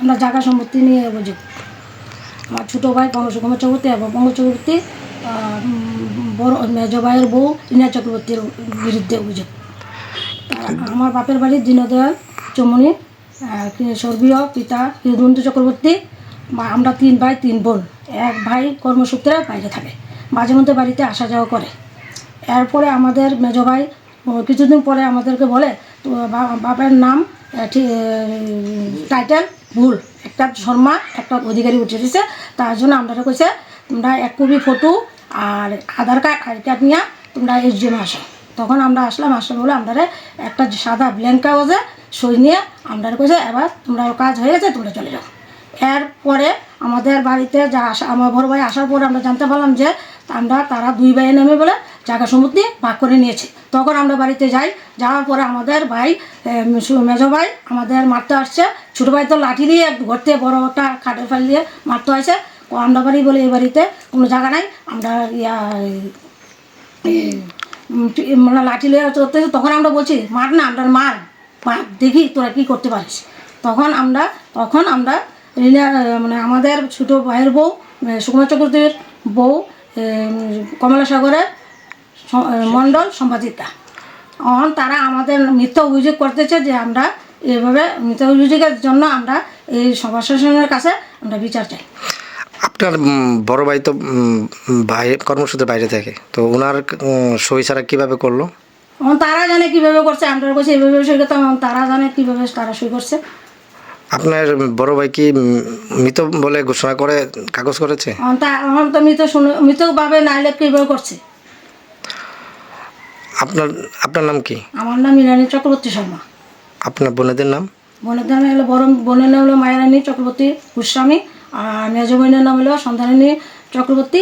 আমরা জায়গা সম্পত্তি নিয়ে অভিযোগ আমার ছোটো ভাই পঙ্কজ কুমার চক্রবর্তী এবং পঙ্কজ চক্রবর্তী বড়, মেজ ভাইয়ের বউ ইনা চক্রবর্তীর বিরুদ্ধে অভিযোগ। আমার বাপের বাড়ি দীনদয়াল চমনি স্বর্গীয় পিতা হিরদন্ত চক্রবর্তী আমরা তিন ভাই, তিন বোন। এক ভাই কর্মসূত্রে বাইরে থাকে, মাঝে মধ্যে বাড়িতে আসা যাওয়া করে। এরপরে আমাদের মেজ ভাই কিছুদিন পরে আমাদেরকে বলে তো বাবার নাম টাইটেল ভুল। একটা শর্মা, একটা অধিকারী উঠে দিছে তার জন্য আমরা কইছে, তোমরা এক কপি ফটো আর আধার কার্ড, আই কার্ড নিয়ে তোমরা এর জন্য আসো। তখন আমরা আসলাম আসলাম বলে আমরা একটা সাদা ব্ল্যাঙ্ক কাগজে সই নিয়ে আমরা কইছে, এবার তোমরা কাজ হয়ে গেছে, তোমরা চলে যাও। এরপরে আমাদের বাড়িতে যা আসা, আমার বড় ভাই আসার পরে আমরা জানতে পারলাম যে আমরা, তারা দুই ভাই নেমে বলে জায়গা সম্পত্তি ভাগ করে নিয়েছে। তখন আমরা বাড়িতে যাই, যাওয়ার পরে আমাদের ভাই মেজো ভাই আমাদের মারতে আসছে। ছোটো ভাই তো লাঠি দিয়ে ঘরতে বড় একটা খাটের ফাল দিয়ে মারতে আসছে আমরা বাড়ি বলে এই বাড়িতে কোনো জায়গা নাই। আমরা ইয়া মানে লাঠি লিয়ে তখন আমরা বলছি, মার না, আমরা মার। মার, দেখি তোরা কি করতে পারিস। তখন আমরা তখন আমরা মানে আমাদের ছোটো ভাইয়ের বউ সুকুমার চক্রবর্তীর বউ কমলা সাগরের মণ্ডল সম্পাদিকা অন তারা আমাদের মিথ্যা অভিযোগ করতেছে যে আমরা এইভাবে মিথ্যা অভিযোগের জন্য আমরা এই সভা শাসনের কাছে আমরা বিচার চাই। আপনার বড় ভাই তো বাইরে কর্মসূত্রে বাইরে থাকে। তো ওনার সই ছাড়া কীভাবে করল? এখন তারা জানে কীভাবে করছে আমরা বলছি এইভাবে সই করতে এখন তারা জানে কীভাবে তারা সই করছে। আপনার বড় ভাই কি মৃত বলে ঘোষণা করে কাগজ করেছে? এখন তা মৃত শুনে মৃতভাবে নাইলে কীভাবে করছে? আপনার আপনার নাম কি? আমার নাম ইরানী চক্রবর্তী শর্মা। আপনার বোনেদের নাম? বোনের নাম হলো বড় বোনের নাম হলো মায়ারানী চক্রবর্তী গোস্বামী আর মেজ বোনের নাম হলো সন্ধানী চক্রবর্তী।